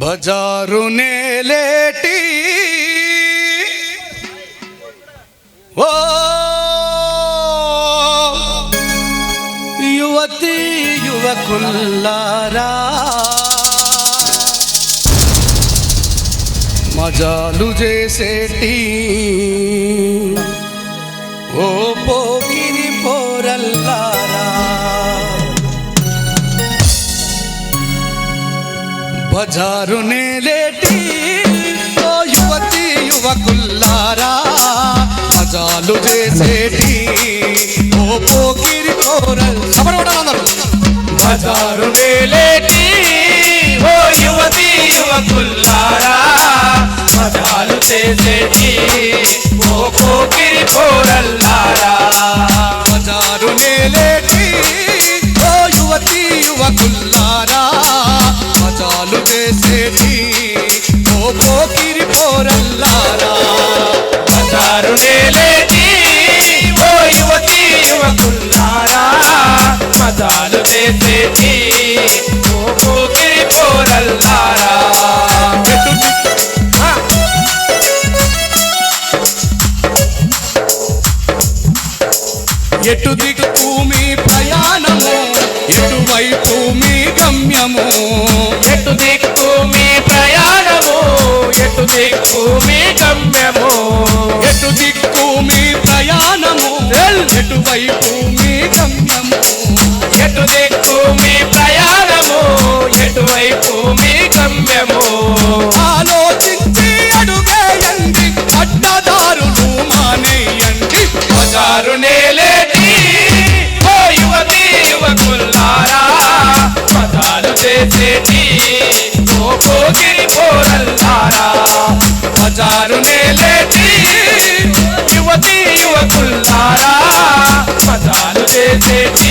బజారు నేలేటి ఓ యువతి యువకుల్లారా మజాలు చేసేటి ఓ పోకిరి పోరల్లారా. బజారు నేలేటి ఓ యువతి యువకుల్లారా మజాలు చేసేటి. ఓ పోకిరి కోరల్ సబరవడాలందరూ బజారు వేలేటి ఓ యువతి యువకుల్లారా మజాలు చేసేటి. ఓ పోకిరి కోరల్లారా. బజారు నేలేటి ఓ యువతి యువకుల్లారా మజాలు చేసేటి ఓ పోకిరి పోరల్లారా బజారు వేలేటి ఓ యువతి యువకుల్లారా మజాలు చేసేటి ఓ కోకిరి పోరల్లారా ఎటు దిక్కు దిక్కు మీ గమ్యము. ఎటు దిక్కు మీ ప్రయాణము. ఎటువైపు మీ గమ్యము. ఎటు దిక్కు మీ ప్రయాణము. ఎటువైపు మీ గమ్యము. ఆలోచించి అడుగేయండి అడ్డదారులు మానేయండి బజారు నేలేటి ఓ యువతి యువకుల్లారా మతాలు చేసేటి ఓ కోగిరి మతాలు చేసేటి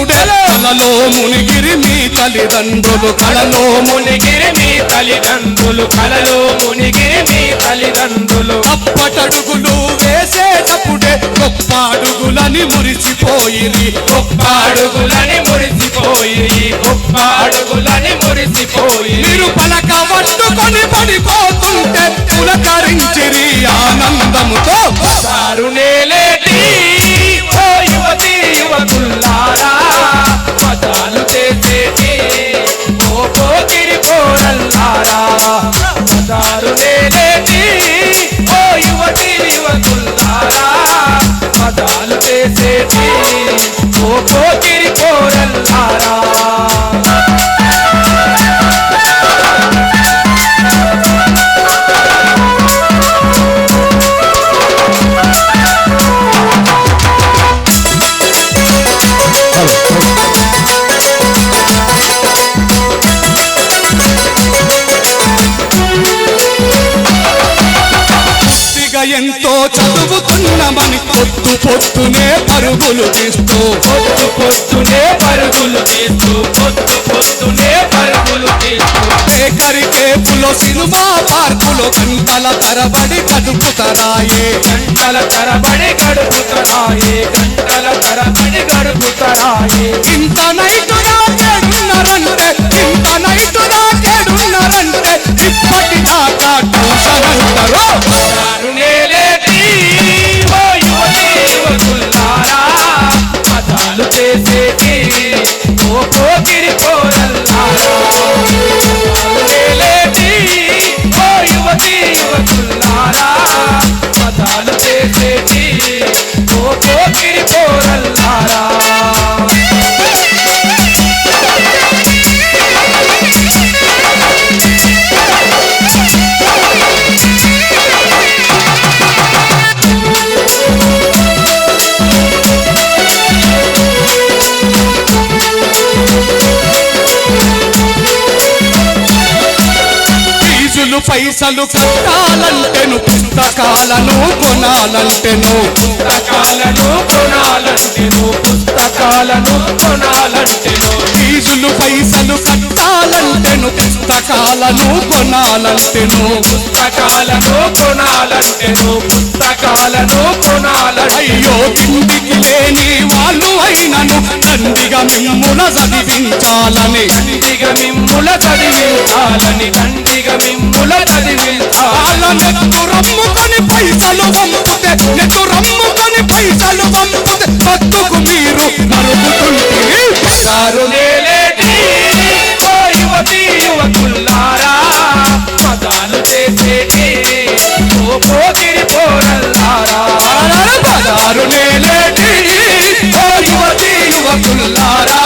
కనమైనప్పుడే కలలో మునిగిరి మీ తల్లిదండ్రులు కలలో మునిగిరి మీ తల్లిదండ్రులు కలలో మునిగిరి మీ తల్లిదండ్రులు. అప్పటడుగులు వేసేటప్పుడే గొప్ప అడుగులని మురిసిపోయి గొప్ప అడుగులని మురిసిపోయి గొప్ప అడుగులని మురిసిపోయి మీరు పలక పట్టుకొని పడిపో తరబడి గడుపుతరాయే గంటల తరబడి గడుపుతరాయే గంటల తరబడి గడుపుతరాయే ఇంత నైట్ ఫీజులు పైసలు కట్టాలంటేను పుస్తకాలను కొనాలంటేను. పుస్తకాలను కొనాలంటేను పుస్తకాలను కొనాలంటేను. ఫీజులు పైసలు కట్టాలంటేను పుస్తకాలను కొనాలంటేను. పుస్తకాలను కొనాలంటేను పుస్తకాలను కొనాలంటే అయ్యో తిండికి లేని వాళ్ళు అయినను దండిగా మిమ్ముల చదివించాలని. దండిగా మిమ్ముల చదివించాలని దండిగా మిమ్ముల వాళ్ళ నెత్తు రమ్ముకొని పైసలు పంపుతే నెత్తు రమ్ముకొని పైసలు పంపుతే బతుకు మీరు మరుగుతుంటే గారు నేలేటి ఓ యువతి యువకుల్లారా మతాలు చేసేటి ఓ పోతిరి పోరల్లారా. పదారు నేలేటి ఓ యువతి యువకుల్లారా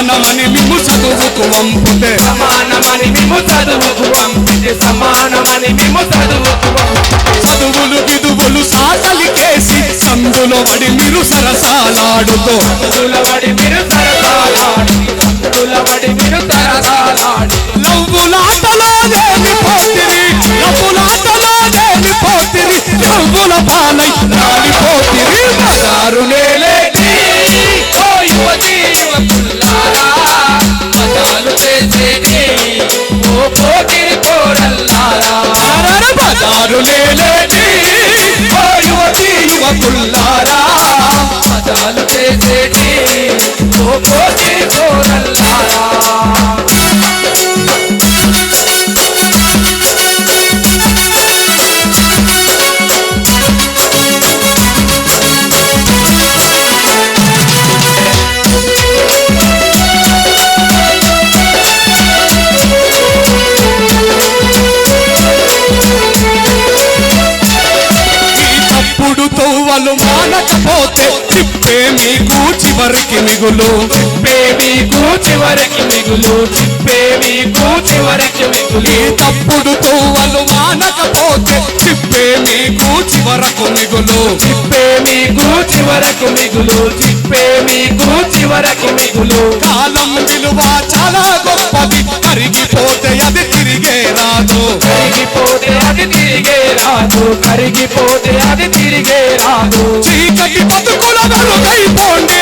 సమానమని మిమ్ము చదువుకు వంపుతే సమానమని మేము చదువుకు పంపితే సమానమని మేము చదువుకు పంపితే చదువులు విదువులు సాకలికేసి సందులో పడి మీరు సరసాలాడుతో. సందులబడి మీరు సరసాలాడి సందులబడి మీరు సరసాలాడి నవ్వులాటలో దేవి పోతిరి నవ్వులాటలో దేవి పోతిరి నవ్వుల పాలై రాలిపోతిరి పదారు పదారు యువతి యువకుల్లారా మతాలు చేసేటి ఓ పోకిరి మానకపోతే చిప్పే మీకు చివరికి మిగులు. చిప్పే మీకు చివరికి మిగులు. చిప్పే మీకు చివరికి మిగులు. ఈ తప్పుడు తోవలు మానకపోతే చిప్పే మీకు చివరకు మిగులు. చిప్పే మీకు చివరకు మిగులు. చిప్పే మీకు చివరకు మిగులు. కాలం విలువ చాలా గొప్ప రాదు కరిగిపోతే అది తిరిగే రాదు. చీకటి బతుకుల వెలుగైపోండి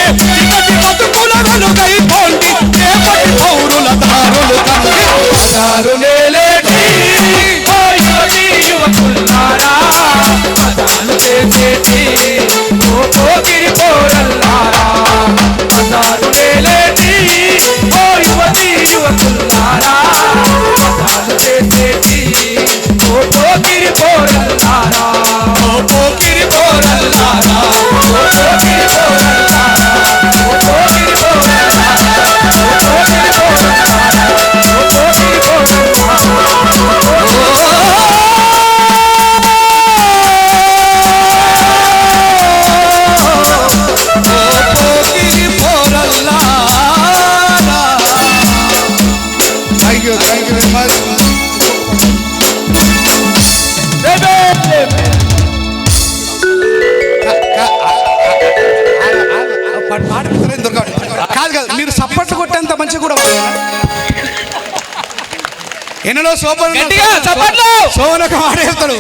సోపన్ గట్టిగా చప్పట్లు! సోనక మాడేస్తాడు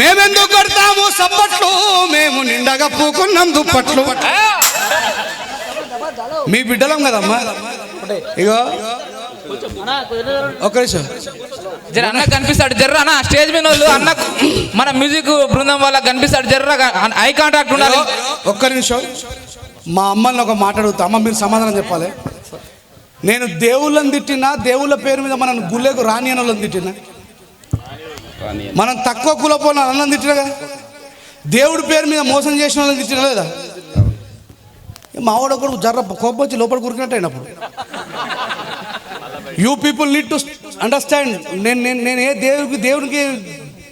మేమెందుకు కొడతాము సప్పట్లు? మేము నిండగా పూకున్నాం దుప్పట్లు. మీ బిడ్డలం కదమ్మా? ఇగో. ఒక నిమిషం. జర అన్న కనిపిస్తాడు. జర్ర అన్న స్టేజ్ మీద వాళ్ళు అన్న మన మ్యూజిక్ బృందం వాళ్ళకి కనిపిస్తాడు. జర్ర ఐ కాంటాక్ట్ ఉండాలి. ఒక్క నిమిషం. మా అమ్మని ఒక మాట అడుగుతా. అమ్మ మీరు సమాధానం చెప్పాలి. నేను దేవుళ్ళని తిట్టినా దేవుళ్ళ పేరు మీద మనం గుళ్ళకు రాని అని తిట్టినా? మనం తక్కువ కులపోయిన అన్నం తిట్టినా కదా? దేవుడి పేరు మీద మోసం చేసిన వాళ్ళని తిట్టినా లేదా? మావాడు ఒకడు జర్ర కోపం వచ్చి లోపల కూరుకున్నట్టు అయినప్పుడు. You people need to understand నేను నేను నేను ఏ దేవుడికి దేవునికి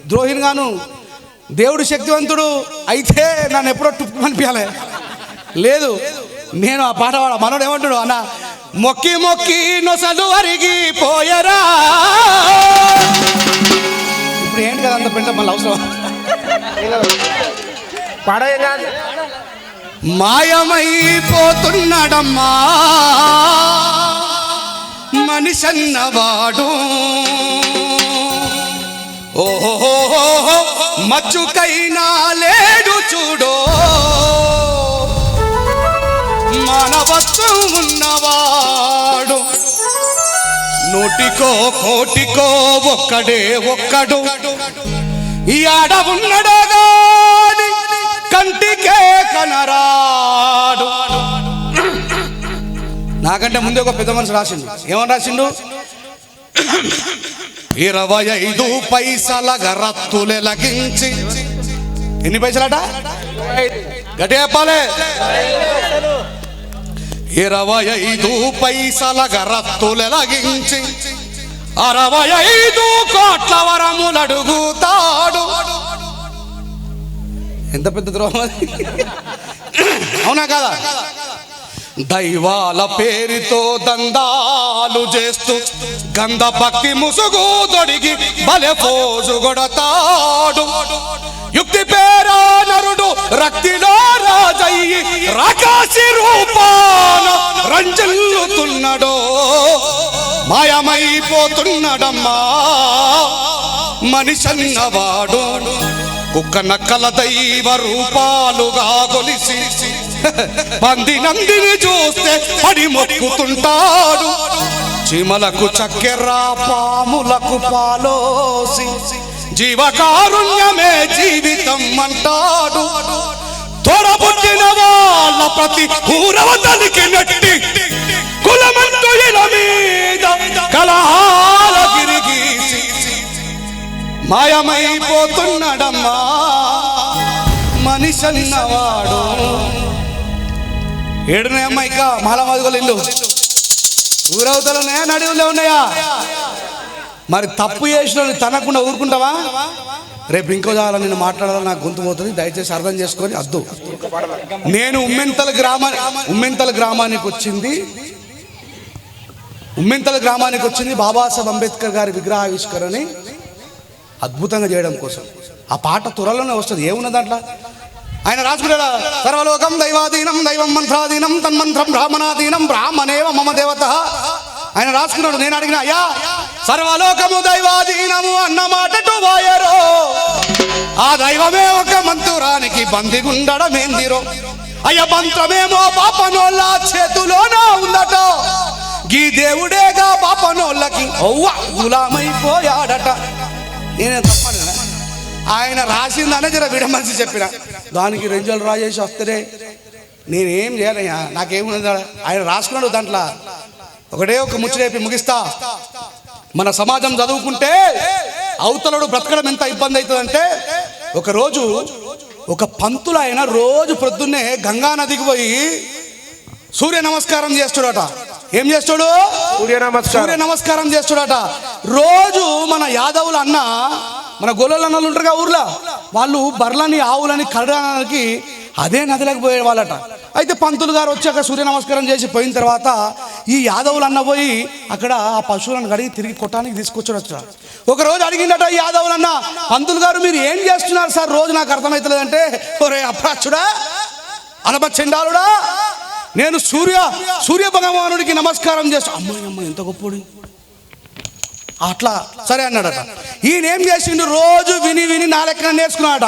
ద్రోహిని గాను దేవుడు శక్తివంతుడు అయితే నన్ను ఎప్పుడో టుప్పు అనిపించాలి లేదు నేను ఆ పాట వాడ మనోడు ఏమంటాడు? అన్న మొక్కి మొక్కి నొసలు అరిగి పోయరా. ఇప్పుడు ఏంటి కదా అంత పెంట మళ్ళీ అవసరం? పాడేం కాదు. మాయమైపోతున్నాడమ్మా. మనిషన్నవాడు. ఓహో మచ్చుకైనా లేడు చూడో. నోటికో కోటికో ఒక్కడే ఒక్కడు. ఈ ఆడ ఉన్నడో కంటికే కనరాడు. నాకంటే ముందే ఒక పెద్ద మనిషి రాసిండు. ఏమని రాసిండు? ఇరవై ఐదు పైసల గరత్తులే లగించి. ఎన్ని పైసలట? గట్టి చెప్పాలి. ఇరవై ఐదు పైసల గరత్తులెలగించి అరవై ఐదు కోట్ల వరములడుగుతాడు. ఎంత పెద్ద ద్రోహం అవునా కదా? దైవాల పేరుతో దందాలు చేస్తూ గంధ భక్తి ముసుగు తొడిగి బలె పోజు కొడతాడు. యుక్తి పేరా నరుడు రక్తిలో రాజయ్యి రాకాసి రూపాన రంజిల్లుతున్నాడో. మాయమైపోతున్నాడమ్మా మనిషన్నవాడు. కుక్క నక్కల దైవ రూపాలుగా కొలిసి పంది నందిని చూస్తే పడి మొక్కుతుంటాడు. చీమలకు చక్కెర పాములకు పాలోసి జీవకారుణ్యమే జీవితం అంటాడు. తోడబుట్టిన వాళ్ళ ప్రతి ఊరవతలికి నెట్టి కులమంటూ ఇల మీద కలహాల గిరిగీసి మాయమైపోతున్నాడమ్మా. మనిషన్నవాడు. ఏడునే ఇక ఇంకా మాలమాదిగోలు ఇల్లు? ఊరవతలు ఉన్నాయా నడివులో ఉన్నాయా? మరి తప్పు చేసిన తనకుండా ఊరుకుంటావా? రేపు ఇంకో చాలా నేను మాట్లాడాలని నాకు గొంతు పోతుంది. దయచేసి అర్థం చేసుకొని అద్దు. నేను ఉమ్మెంతల గ్రామా ఉమ్మెంతల గ్రామానికి వచ్చింది. ఉమ్మెంతల గ్రామానికి వచ్చింది బాబాసాహెబ్ అంబేద్కర్ గారి విగ్రహావిష్కరణని అద్భుతంగా చేయడం కోసం. ఆ పాట త్వరలోనే వస్తుంది. ఏమున్న దాంట్లో? ఆయన రాసుకున్నాడా సర్వలోకం దైవాధీనం దైవం మంత్రాధీనం తన్మంత్రం బ్రాహ్మణాధీనం బ్రాహ్మణేవ మమ దేవత. ఆయన రాసుకున్నాడు. నేను అడిగిన అయ్యా సర్వలోకము దైవాధీనము అన్న మాటటు వాయరో. ఆ దైవమే ఒక మంతురానికి బందిగుండడం ఏందిరో అయ్య మంత్రమేమో పాపనోళ్ళ చేతిలోన ఉందట. గీ దేవుడేగా పాపనోళ్ళకి ఒవ్వ గులామైపోయాడట. నేనే తప్పను ఆయన రాసిందనే జర విడమనిసి చెప్పిన. దానికి రెంజల్ రాజేసి వస్తేనే నేనేం చేయాలయ్యా నాకేముంది ఆయన రాసుకున్నాడు దాంట్లో. ఒకటే ఒక ముచ్చటేపి ముగిస్తా. మన సమాజం చదువుకుంటే అవతలడు బ్రతకడం ఎంత ఇబ్బంది అవుతుందంటే ఒక రోజు ఒక పంతులు ఆయన రోజు ప్రొద్దున్నే గంగా నదికి పోయి సూర్య నమస్కారం చేస్తాడట. ఏం చేస్తాడు? సూర్య నమస్కారం. సూర్య నమస్కారం చేస్తాడట. రోజు మన యాదవుల అన్న మన గొల్లల అన్నలు ఉంటారు కదా ఊర్లో వాళ్ళు బర్లని ఆవులని కడడానికి అదే నదిలోకి పోయే వాళ్ళట అయితే పంతులు గారు వచ్చాక సూర్య నమస్కారం చేసి పోయిన తర్వాత ఈ యాదవులు అన్న పోయి అక్కడ ఆ పశువులను కడిగి తిరిగి కొట్టానికి తీసుకొచ్చాడు ఒక రోజు అడిగిందట ఈ యాదవులు అన్న పంతులు గారు మీరు ఏం చేస్తున్నారు సార్? రోజు నాకు అర్థమవుతలేదంటే ఒరే అప్రాచుడా అనబ చెండాలుడా నేను సూర్య సూర్య భగవానుడికి నమస్కారం చేస్తా అమ్మాయి అమ్మాయి ఎంత గొప్పడు. అట్లా సరే అన్నాడట. ఈయన ఏం చేసిండు? రోజు విని విని నా లెక్కన నేర్చుకున్నాడట.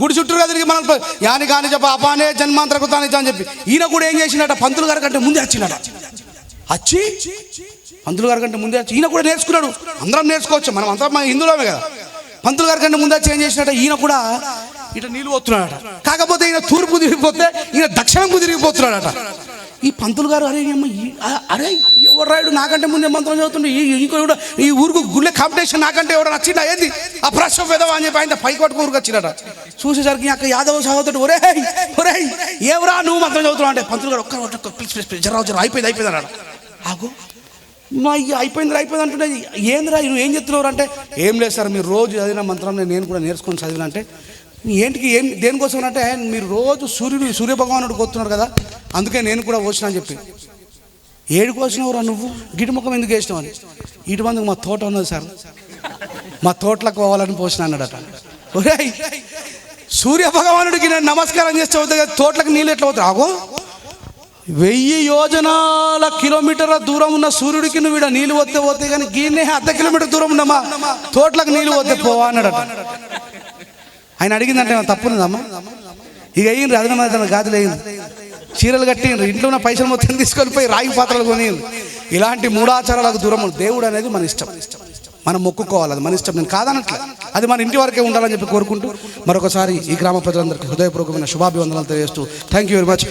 గుడి చుట్టూరుగా తిరిగి మనం యాని కాని చెప్ప అపానే జన్మాంతర కృతాని అని చెప్పి. ఈయన కూడా ఏం చేసినట పంతులు గారి కంటే ముందే వచ్చినట వచ్చి పంతులు గారి కంటే ముందే వచ్చి ఈయన కూడా నేర్చుకున్నాడు. అందరం నేర్చుకోవచ్చు. మనం అంతా మన హిందువులమే కదా. పంతులు గారి కంటే ముందే వచ్చి ఏం ఈయన కూడా ఇట నీళ్ళు పోతున్నాడట. కాకపోతే ఈయన తూర్పు తిరిగిపోతే ఈయన దక్షిణంకు తిరిగిపోతున్నాడట. ఈ పంతులు గారు అరే అమ్మ ఆ- అరే రాయుడు నాకంటే ముందే మంత్రం చదువుతుండే? ఇంకో కూడా ఈ ఊరుకు గుళ్ళె కాంపిటీషన్ నాకంటే ఎవరు నచ్చిండా ఏంది? ఆ ప్రశ్న పెదవా అని చెప్పి ఆయన పై కొట్టుకు ఊరికి వచ్చినట చూసేసరికి అక్క యాదవ్ సహోదరుడు ఒరే ఒరే ఏవరా నువ్వు మంత్రం చదువుతున్నావు అంటే పంతులు గారు ఒక్క పిలిచి జరా జరా అయిపోయింది అయిపోయింది అన్నాడు. ఆగు. మా అయ్య అయిపోయింది అయిపోయింది అంటుంటే ఏందిరా నువ్వు ఏం చెప్తున్నావు అంటే ఏం లేదు సార్ మీరు రోజు చదివిన మంత్రం నేను కూడా నేర్చుకొని చదివిన అంటే ఏంటికి ఏం దేనికోసం అంటే మీరు రోజు సూర్యుడు సూర్యభగవానుడు కొత్తున్నారు కదా అందుకే నేను కూడా వచ్చిన అని చెప్పి. ఏడు వచ్చినవురా నువ్వు గిటిముఖం ఎందుకు వేసినావు అని? ఇటు మందుకు మా తోట ఉన్నది సార్. మా తోటలకు పోవాలని పోసిన అన్నాడట. ఓరే సూర్య భగవానుడికి నేను నమస్కారం చేస్తే అవుతుంది కదా తోటలకు నీళ్ళు ఎట్లా అవుతుంది ఆగో. వెయ్యి యోజనాల కిలోమీటర్ల దూరం ఉన్న సూర్యుడికి నువ్వు ఈడ నీళ్ళు వస్తే పోతే కానీ గీనే అర్ధ కిలోమీటర్ దూరం ఉన్నామా తోటలకు నీళ్ళు వస్తే పోవా అన్నాడట. ఆయన అడిగిందంటే ఏమైనా తప్పున్నదమ్మా ఇక అయ్యింది అదన గాజులు అయ్యింది. చీరలు కట్టిండ్రు. ఇంట్లో ఉన్న పైసలు మొత్తం తీసుకొని పోయి రాగి పాత్రలు కొనిండ్రు. ఇలాంటి మూడాచారాలకు దూరం దేవుడు అనేది మన ఇష్టం. మనం మొక్కుకోవాలి. అది మన ఇష్టం. నేను కాదనట్లే. అది మన ఇంటి వరకే ఉండాలని చెప్పి కోరుకుంటూ మరొకసారి ఈ గ్రామ ప్రజలందరికీ హృదయపూర్వకమైన శుభాభివందనాలు తెలియజేస్తూ థ్యాంక్ యూ వెరీ మచ్